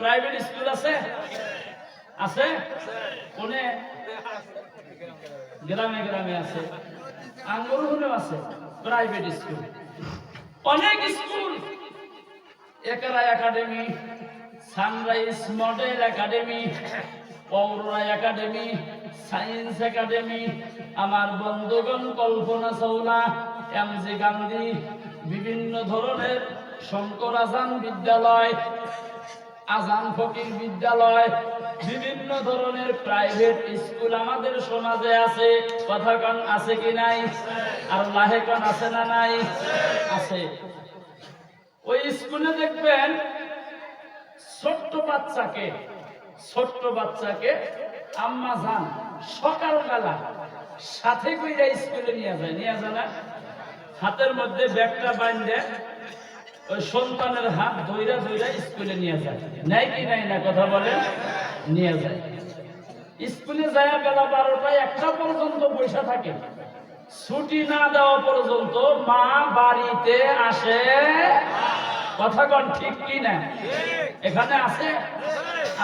Private school আছে? আছে? কোনে? গ্রামে গ্রামে আছে। আঙ্গুর হলেও আছে। প্রাইভেট স্কুল অনেক স্কুল একরা একাডেমি সানরাইজ মডেল একাডেমি পৌরা একাডেমি সায়েন্স একাডেমি আমার বন্ধুগণ কল্পনা চৌলা এম জি গান্ধী বিভিন্ন ধরনের শঙ্কর আজান বিদ্যালয়। আজান ফকির বিদ্যালয়, বিভিন্ন ধরনের প্রাইভেট স্কুল আমাদের সমাজে আছে। কথাকন আছে কি নাই? আর লাহেকন আছে না নাই? আছে। ওই স্কুলে দেখবেন ছোট্ট বাচ্চাকে ছোট্ট বাচ্চাকে আম্মা যান সকালবেলা সাথে কইরা স্কুলে নিয়ে যায়। নিয়ে যায় না? হাতের মধ্যে ব্যাগটা বাঁধে ওই সন্তানের হাত ধইরা ধইরা স্কুলে নিয়ে যায়। নেয় কি নাই না কথা বলেন নিয়ে যায়। স্কুলে যায় বেলা বারোটায় একটা পর্যন্ত পয়সা থাকে। ছুটি না দেওয়া পর্যন্ত মা বাড়িতে আসে। কথা কন ঠিক কি না? এখানে আছে?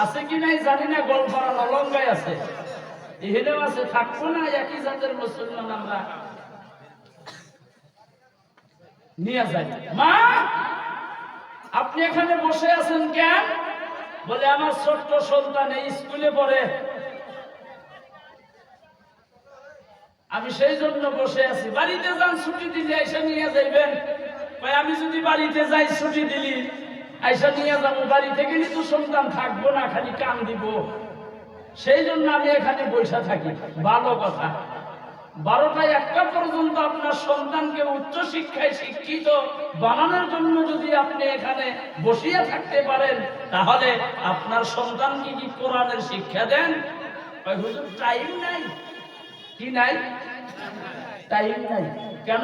আছে কি নাই জানি না, গল্পারা অলঙ্গায় আছে। এখানেও আছে, থাকব না, একই জাতের মুসলমান আমরা। নিয়ে যাই। মা, আপনি এখানে বসে আছেন কেন? বলে, আমার ছোট্ট সন্তান স্কুলে পড়ে। আমি সেই জন্য বসে আছি। বাড়িতে যান, ছুটি দিলে এসে নিয়ে যাইবেন। আমি যদি বাড়িতে যাই, ছুটি দিলি আইসা নিয়ে যাব। বাড়িতে গেলে তো সন্তান থাকব না, খালি কান দিব। সেই জন্য আমি এখানে বসে থাকি। ভালো কথা। বারোটায় একটা পর্যন্ত আপনার সন্তানকে উচ্চ শিক্ষায় শিক্ষিত বানানোর জন্য যদি আপনি এখানে বসিয়ে থাকতে পারেন তাহলে আপনার সন্তানকে কি কোরআনের শিক্ষা দেন? হুজুর টাইম নাই। কি নাই? টাইম নাই। কেন?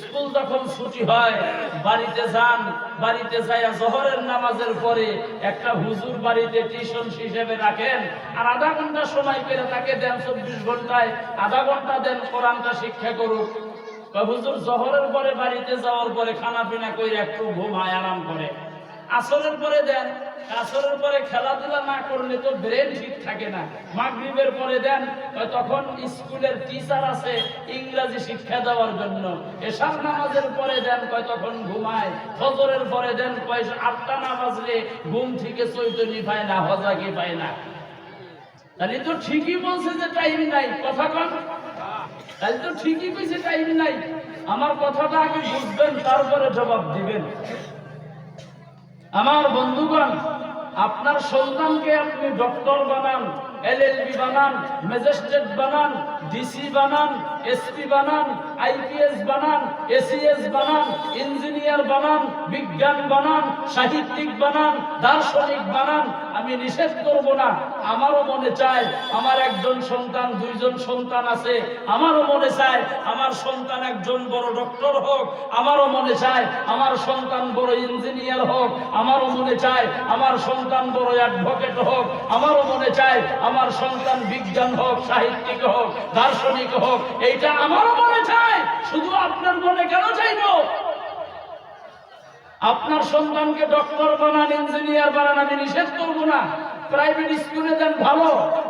স্কুল যখন ছুটি হয়, বাড়িতে যান, বাড়িতে যাইয়া জহরের নামাজের পরে একটা হুজুর বাড়িতে টিউশন হিসেবে রাখেন। আর আধা ঘণ্টা সময় পেলে তাকে দেন চব্বিশ ঘন্টায়। আধা ঘণ্টা দেন, কোরআনটা শিক্ষা করুক। হুজুর, জহরের পরে বাড়িতে যাওয়ার পরে খানা পিনা করে একটু ঘুমায় আরাম করে। আসরের পরে দেন, আসরের পরে খেলাধুলা না করলে তো ব্রেন ঠিক থাকে না। মাগরিবের পরে দেন তখন স্কুলের টিচার আছে ইংরেজি শিক্ষা দেওয়ার জন্য। এসব নামাজের পরে দেন, কয় তখন ঘুমায়। ফজরের পরে দেন, কয় আটটা না বাজলে ঘুম থেকে চৈতন্য পায় না, হজাকি পায় না। তাহলে তো ঠিকই বলছে যে টাইম নাই, কথা কন। তাহলে তো ঠিকই কইছে টাইম নাই। আমার কথাটা আগে বুঝবেন, তারপরে জবাব দিবেন। আমার বন্ধুগণ আপনার সন্তানকে আপনি ডক্টর বানান এলএলবি বানান ম্যাজিস্ট্রেট বানান ডিসি বানান এসপি বানান আইপিএস বানান এসিএস বানান, ইঞ্জিনিয়ার বানান, বিজ্ঞান বানান, সাহিত্যিক বানান, দার্শনিক বানান, আমি নিষেধ করব না। আমারও মনে চায়, আমার একজন সন্তান, দুইজন সন্তান আছে। আমারও মনে চায়, আমার সন্তান একজন বড় ডক্টর হোক। আমারও মনে চায়, আমার সন্তান বড় ইঞ্জিনিয়ার হোক। আমারও মনে চায়, আমার সন্তান বড় অ্যাডভোকেট হোক। আমারও মনে চায়, আমার সন্তান বিজ্ঞান হোক, সাহিত্যিক হোক দার্শনিক হোক, এইটা আমারও মনে চায় শুধু আপনার মনে কেন চাইব? আপনার সন্তানকে ডক্টর বানান ইঞ্জিনিয়ার বানান, আমি নিষেধ করব না। প্রাইভেট স্কুলে দেন ভালো।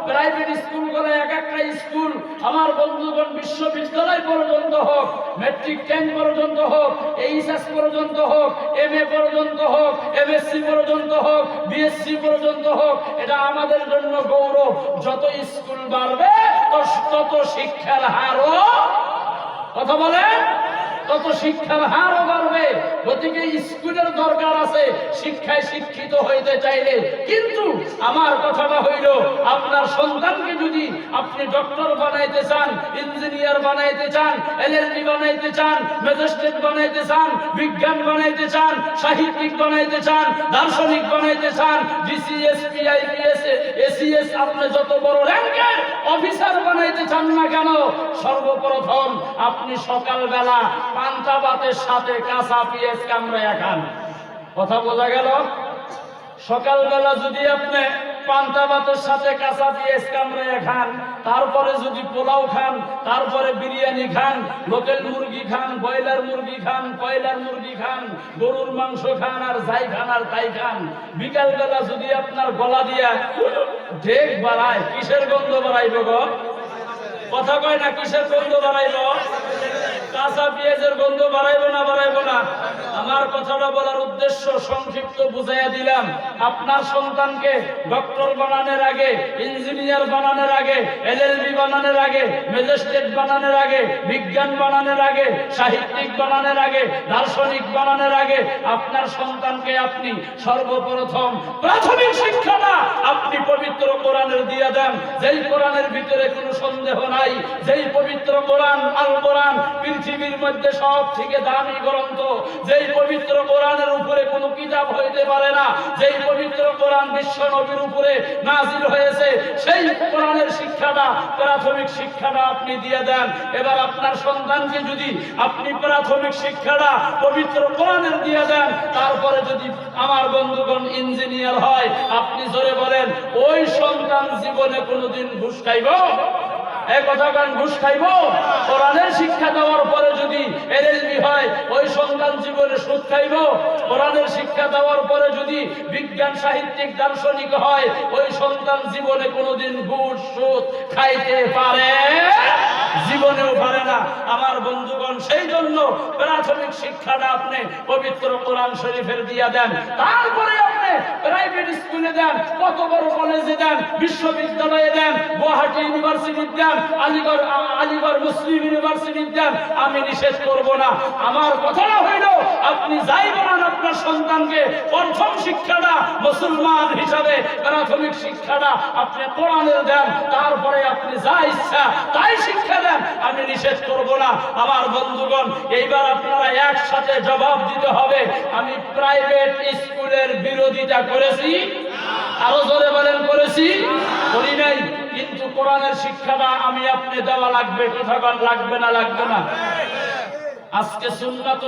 প্রাইভেট স্কুল করে এক একটা স্কুল আমার বন্ধুগণ বিশ্ববিদ্যালয় পর্যন্ত হোক মেট্রিক টেন পর্যন্ত হোক এইচএস পর্যন্ত হোক এম এ পর্যন্ত হোক পর্যন্ত হোক বিএসসি পর্যন্ত হোক, এটা আমাদের জন্য গৌরব। যত স্কুল বাড়বে তত শিক্ষার হারও, কথা বলেন তত শিক্ষার হারও বাড়বে। গতিকে স্কুলের দরকার আছে শিক্ষায় শিক্ষিত হইতে চাইলে। কিন্তু আমার কথাটা হইল, আপনার সন্তানকে যদি আপনি ডক্টর বানাইতে চান ইঞ্জিনিয়ার বানাইতে চান এলএলবি বানাইতে চান ম্যাজিস্ট্রেট বানাইতে চান, বিজ্ঞান বানাইতে চান, সাহিত্যিক বানাইতে চান, দার্শনিক বানাইতে চান ডিসিএসপি আইপিএস এসিএস আপনি যত বড় র্যাঙ্কের অফিসার বানাইতে চান না কেন, সর্বপ্রথম আপনি সকালবেলা পান্তা ভাতের সাথে কাঁচা পিঁয়াজ কামড়াইয়া খান। কথা বোঝা গেল? সকালবেলা যদি আপনি পান্তা ভাতের সাথে কাঁচা পেঁয়াজ কামড়ে খান, তারপরে যদি পোলাও খান, তারপরে বিরিয়ানি খান, লোকেল মুরগি খান, ব্রয়লার মুরগি খান, কয়লার মুরগি খান, গরুর মাংস খান আর যাই খান আর তাই খান, বিকালবেলা যদি আপনার গলা দিয়া ঢেক বাড়ায়, কিসের গন্ধ বাড়াইব গো? কথা কয় না, কিসের গন্ধ বাড়াইব কাঁচা পেঁয়াজের গন্ধ বাড়াইব না বাড়াইব না? আমার কথাটা বলার উদ্দেশ্য সংক্ষিপ্ত বুঝাইয়া দিলাম। আপনার সন্তানকে ডক্টর বানানোর আগে, ইঞ্জিনিয়ার বানানোর আগে এলএলবি বানানোর আগে, ম্যাজিস্ট্রেট বানানোর আগে, বিজ্ঞান বানানোর আগে, সাহিত্যিক বানানোর আগে, দার্শনিক বানানোর আগে আপনার সন্তানকে আপনি সর্বপ্রথম প্রাথমিক শিক্ষাটা আপনি পবিত্র কোরআনের দিয়ে দেন। যেই কোরআনের ভিতরে কোনো সন্দেহ নাই, যেই পবিত্র কোরআন, আল কোরআন পৃথিবীর মধ্যে সব থেকে দামি গ্রন্থ, যেই পবিত্র কোরআনের উপরে কোনো কিতাব হইতে পারে না। যেই পবিত্র কোরআন বিশ্ব নবীর উপরে নাজিল হয়েছে, সেই কোরআনের শিক্ষাটা, প্রাথমিক শিক্ষাটা আপনি দিয়ে দেন। এবার আপনার সন্তানকে যদি আপনি প্রাথমিক শিক্ষাটা পবিত্র কোরআনের দিয়ে দেন, তারপরে যদি আমার বন্ধুগণ ইঞ্জিনিয়ার হয়, আপনি জোরে বলেন, ওই সন্তান জীবনে কোনোদিন ঘুষ খাইব? শিক্ষা দেওয়ার পরে যদি হয়, ওই সন্তান জীবনে শিক্ষা দেওয়ার পরে যদি বিজ্ঞান, সাহিত্যিক, দার্শনিক হয়, ওই সন্তান জীবনে কোনোদিন ঘুষ, সুদ খাইতে পারে? জীবনেও পারে না। আমার বন্ধুগণ, সেই জন্য প্রাথমিক শিক্ষাটা আপনি পবিত্র কোরআন শরীফের দিয়া দেন। তারপরে আপনি প্রাইভেট স্কুলে দেন, কত বড় কলেজে দেন, বিশ্ববিদ্যালয়ে দেন, গুয়াহাটি ইউনিভার্সিটি দেন, আলিগড় আলিগড় মুসলিম ইউনিভার্সিটি দেন, আমি নিষেধ করব না। আমার কথাটা হইল, আপনি যাই বলেন আপনার সন্তানকে প্রথম শিক্ষাটা মুসলমান হিসাবে প্রাথমিক শিক্ষাটা আপনি কোরআনের দেন, তারপরে আপনি যা ইচ্ছা তাই শিক্ষা দেন। আমি নিষেধ করব না। আমার বন্ধুগণ, এইবার আপনারা একসাথে জবাব দিতে হবে। আমি প্রাইভেট স্কুলের বিরোধিতা করেছি। আরও জোরে বলেন, করেছি? করি নাই, কিন্তু কোরআনের শিক্ষাটা আমি আপনি দেওয়া লাগবে, কথা লাগবে না লাগবে না। আজকে সুন্নাত